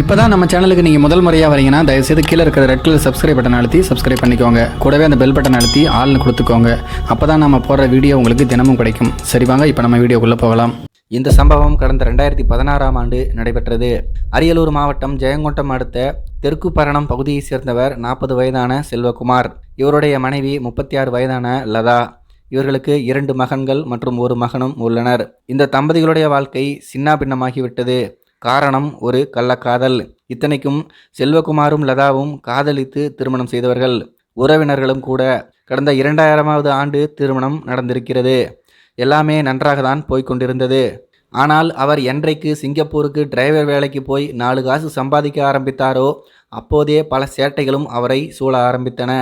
இப்போ தான் நம்ம சேனலுக்கு நீங்கள் முதல் முறையாக வரீங்கன்னா தயவுசெய்து கீழே இருக்கிற ரெட் கலர் சப்ஸ்கிரைப் பட்டன் அழுத்தி சப்ஸ்கிரைப் பண்ணிக்கோங்க. கூடவே அந்த பெல் பட்டன் அழுத்தி ஆள்னு கொடுத்துக்கோங்க. அப்போ தான் நம்ம போடுற வீடியோ உங்களுக்கு தினமும் கிடைக்கும். சரி வாங்க இப்போ நம்ம வீடியோக்குள்ளே போகலாம். இந்த சம்பவம் கடந்த ரெண்டாயிரத்தி பதினாறாம் ஆண்டு நடைபெற்றது. அரியலூர் மாவட்டம் ஜெயங்கொண்டம் அடுத்த தெற்குப்பரணம் பகுதியைச் சேர்ந்தவர் நாற்பது வயதான செல்வகுமார். இவருடைய மனைவி முப்பத்தி ஆறு வயதான லதா. இவர்களுக்கு இரண்டு மகன்கள் மற்றும் ஒரு மகனும் உள்ளனர். இந்த தம்பதிகளுடைய வாழ்க்கை சின்னாபின்னமாகிவிட்டது. காரணம் ஒரு கள்ளக்காதல். இத்தனைக்கும் செல்வகுமாரும் லதாவும் காதலித்து திருமணம் செய்தவர்கள். உறவினர்களும் கூட கடந்த இரண்டாயிரமாவது ஆண்டு திருமணம் நடந்திருக்கிறது. எல்லாமே நன்றாக தான் போய்க்கொண்டிருந்தது. ஆனால் அவர் என்றைக்கு சிங்கப்பூருக்கு டிரைவர் வேலைக்கு போய் நாலு காசு சம்பாதிக்க ஆரம்பித்தாரோ அப்போதே பல சேட்டைகளும் அவரை சூழ ஆரம்பித்தன.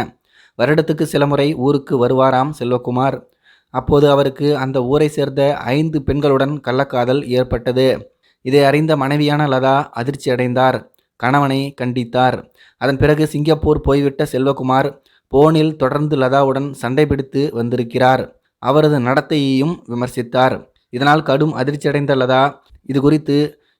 வருடத்துக்கு சில முறை ஊருக்கு வருவாராம் செல்வகுமார். அப்போது அவருக்கு அந்த ஊரை சேர்ந்த ஐந்து பெண்களுடன் கள்ளக்காதல் ஏற்பட்டது. இதை அறிந்த மனைவியான லதா அதிர்ச்சி அடைந்தார் கணவனை கண்டித்தார். அதன் பிறகு சிங்கப்பூர் போய்விட்ட செல்வகுமார் போனில் தொடர்ந்து லதாவுடன் சண்டை பிடித்து வந்திருக்கிறார். அவரது நடத்தையையும் விமர்சித்தார். இதனால் கடும் அதிர்ச்சியடைந்த லதா இது குறித்து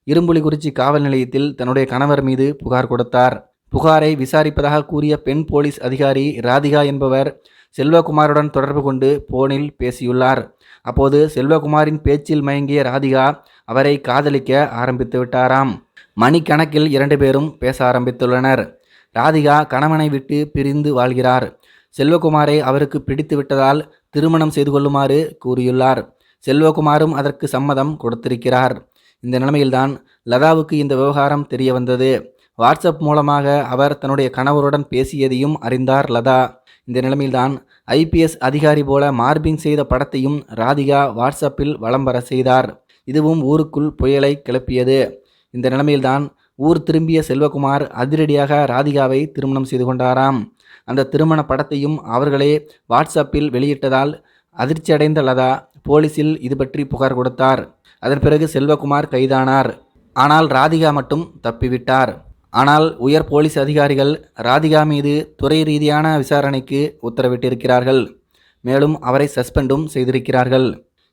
இரும்புலிகுறிச்சி காவல் நிலையத்தில் தன்னுடைய கணவர் மீது புகார் கொடுத்தார். புகாரை விசாரிப்பதாக கூறிய பெண் போலீஸ் அதிகாரி ராதிகா என்பவர் செல்வகுமாருடன் தொடர்பு கொண்டு போனில் பேசியுள்ளார். அப்போது செல்வகுமாரின் பேச்சில் மயங்கிய ராதிகா அவரை காதலிக்க ஆரம்பித்து விட்டாராம். மணிக்கணக்கில் இரண்டு பேரும் பேச ஆரம்பித்துள்ளனர். ராதிகா கணவனை விட்டு பிரிந்து வாழ்கிறார். செல்வகுமாரை அவருக்கு பிடித்து விட்டதால் திருமணம் செய்து கொள்ளுமாறு கூறியுள்ளார். செல்வகுமாரும் அதற்கு சம்மதம் கொடுத்திருக்கிறார். இந்த நிலைமையில்தான் லதாவுக்கு இந்த விவகாரம் தெரிய வந்தது வாட்ஸ்அப் மூலமாக அவர் தன்னுடைய கணவருடன் பேசியதையும் அறிந்தார் லதா. இந்த நிலைமையில்தான் ஐபிஎஸ் அதிகாரி போல மார்பிங் செய்த படத்தையும் ராதிகா வாட்ஸ்அப்பில் வலம் வர செய்தார். இதுவும் ஊருக்குள் புயலை கிளப்பியது. இந்த நிலைமையில்தான் ஊர் திரும்பிய செல்வகுமார் அதிரடியாக ராதிகாவை திருமணம் செய்து கொண்டாராம். அந்த திருமண படத்தையும் அவர்களே வாட்ஸ்அப்பில் வெளியிட்டதால் அதிர்ச்சியடைந்த லதா போலீசில் இது பற்றி புகார் கொடுத்தார். அதன் பிறகு செல்வகுமார் கைதானார். ஆனால் ராதிகா மட்டும் தப்பிவிட்டார். ஆனால் உயர் போலீஸ் அதிகாரிகள் ராதிகா மீது துறை ரீதியான விசாரணைக்கு உத்தரவிட்டிருக்கிறார்கள். மேலும் அவரை சஸ்பெண்டும் செய்திருக்கிறார்கள்.